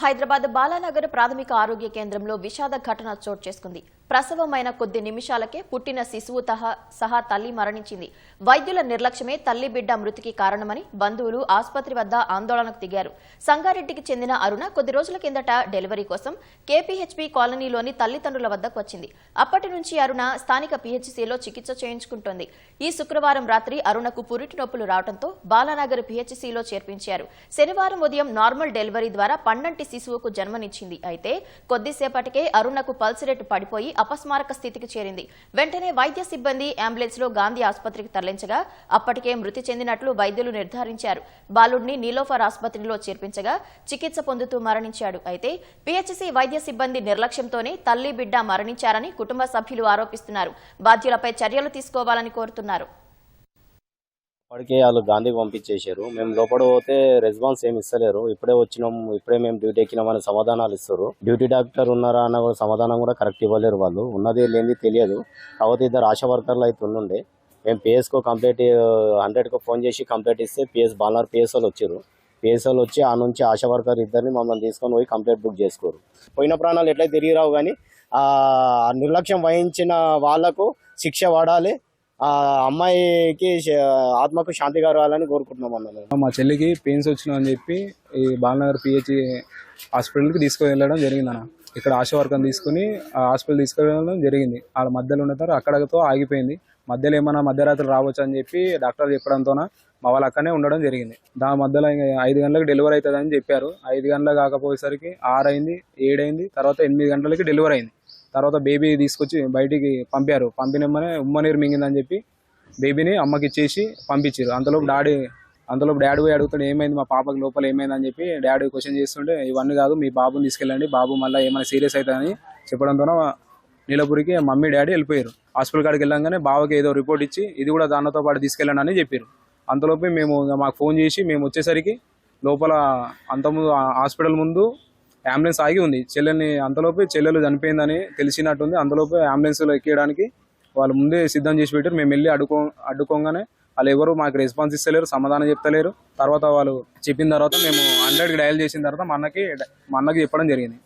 హైదరాబాద్ బాలానగర్ ప్రాథమిక ఆరోగ్య కేంద్రంలో విషాద ఘటన చోటు చేసుకుంది. ప్రసవమైన కొద్ది నిమిషాలకే పుట్టిన శిశువు తహా సహా తల్లి మరణించింది. వైద్యుల నిర్లక్ష్యమే తల్లి బిడ్డ మృతికి కారణమని బంధువులు ఆసుపత్రి వద్ద ఆందోళనకు దిగారు. సంగారెడ్డికి చెందిన అరుణ కొద్ది రోజుల కిందట డెలివరీ కోసం కేపీహెచ్పీ కాలనీలోని తల్లిదండ్రుల వద్దకు వచ్చింది. అప్పటి నుంచి అరుణ స్థానిక పీహెచ్సీలో చికిత్స చేయించుకుంటోంది. ఈ శుక్రవారం రాత్రి అరుణకు పురిటి నొప్పులు రావడంతో బాలానగర్ పీహెచ్సీలో చేర్పించారు. శనివారం ఉదయం నార్మల్ డెలివరీ ద్వారా పన్నంటి శిశువుకు జన్మనిచ్చింది. అయితే కొద్దిసేపటికే అరుణకు పల్స్ రేటు పడిపోయి అపస్మారక స్థితికి చేరింది. వెంటనే వైద్య సిబ్బంది అంబులెన్స్లో గాంధీ ఆసుపత్రికి తరలించగా అప్పటికే మృతి చెందినట్లు వైద్యులు నిర్ధారించారు. బాలుడిని నీలోఫర్ ఆసుపత్రిలో చేర్పించగా చికిత్స పొందుతూ మరణించాడు. అయితే పిహెచ్సి వైద్య సిబ్బంది నిర్లక్ష్యంతోనే తల్లి బిడ్డ మరణించారని కుటుంబ సభ్యులు ఆరోపిస్తున్నారు. బాధ్యులపై చర్యలు తీసుకోవాలని కోరుతున్నారు. అప్పటికే వాళ్ళు గాంధీకి పంపించేశారు. మేము లోపల పోతే రెస్పాన్స్ ఏమి ఇస్తలేరు. ఇప్పుడే వచ్చినాం ఇప్పుడే మేము డ్యూటీ ఎక్కినామని సమాధానాలు ఇస్తారు. డ్యూటీ డాక్టర్ ఉన్నారా అన్న సమాధానం కూడా కరెక్ట్ ఇవ్వలేరు వాళ్ళు. ఉన్నది లేనిది తెలియదు. కాకపోతే ఇద్దరు ఆశా వర్కర్లు అయితే ఉండుండే. మేము పిఎస్కో కంప్లీట్ హండ్రెడ్కో ఫోన్ చేసి కంప్లీట్ ఇస్తే పిఎస్ బాలర్ పిఎస్ వాళ్ళు వచ్చారు. పిఎస్ వాళ్ళు వచ్చి ఆ నుంచి ఆశా వర్కర్ ఇద్దరిని మమ్మల్ని తీసుకొని పోయి కంప్లీట్ బుక్ చేసుకోరు. పోయిన ప్రాణాలు ఎట్లయితే తిరిగి రావు కానీ నిర్లక్ష్యం వహించిన వాళ్ళకు శిక్ష పడాలి ఆ అమ్మాయికి ఆత్మకు శాంతి కావాలని కోరుకుంటున్నాం అన్న మా చెల్లికి పెయిన్స్ వచ్చినా అని చెప్పి ఈ బాలనగర్ పిహెచ్ హాస్పిటల్కి తీసుకుని వెళ్ళడం జరిగింది అన్న. ఇక్కడ ఆశా వర్గం తీసుకుని ఆ హాస్పిటల్ తీసుకెళ్ళడం జరిగింది. వాళ్ళ మధ్యలో ఉన్న అక్కడతో ఆగిపోయింది. మధ్యలో ఏమైనా మధ్యరాత్రి రావచ్చు అని చెప్పి డాక్టర్ చెప్పడంతోన మా వాళ్ళు అక్కడనే ఉండడం జరిగింది. దాని మధ్యలో ఐదు గంటలకు డెలివరీ అవుతుంది చెప్పారు. ఐదు గంటలకు కాకపోయేసరికి ఆరు అయింది ఏడైంది తర్వాత ఎనిమిది గంటలకి డెలివరీ అయింది. తర్వాత బేబీ తీసుకొచ్చి బయటికి పంపారు. పంపినమ్మనే ఉమ్మనీరు మింగిందని చెప్పి బేబీని అమ్మకి ఇచ్చేసి పంపించారు. అంతలోపు డాడీ అంతలోపు డాడీ పోయి అడుగుతుండే ఏమైంది మా పాపకి లోపల ఏమైంది? అని చెప్పి డాడీ క్వశ్చన్ చేస్తుంటే ఇవన్నీ కాదు మీ బాబుని తీసుకెళ్ళండి బాబు మళ్ళీ ఏమైనా సీరియస్ అవుతుందని చెప్పడంతో నీలపురికి మమ్మీ డాడీ వెళ్ళిపోయారు. హాస్పిటల్ కాడికి వెళ్ళంగానే బావకి ఏదో రిపోర్ట్ ఇచ్చి ఇది కూడా దానితో పాటు తీసుకెళ్ళండి అని చెప్పారు. అంతలోపే మేము మాకు ఫోన్ చేసి మేము వచ్చేసరికి లోపల అంత ముందు హాస్పిటల్ ముందు అంబులెన్స్ ఆగి ఉంది. చెల్లెల్ని అంతలోపు చెల్లెలు చనిపోయిందని తెలిసినట్టుంది. అంతలోపు అంబులెన్స్లో ఎక్కేయడానికి వాళ్ళు ముందే సిద్ధం చేసి పెట్టారు. మేము వెళ్ళి అడ్డుకో అడ్డుకోగానే వాళ్ళు ఎవరు మాకు రెస్పాన్స్ ఇస్తలేరు సమాధానం చెప్తలేరు. తర్వాత వాళ్ళు చెప్పిన తర్వాత మేము హండ్రెడ్కి డయల్ చేసిన తర్వాత మా అన్నకి మా అన్నకి చెప్పడం జరిగింది.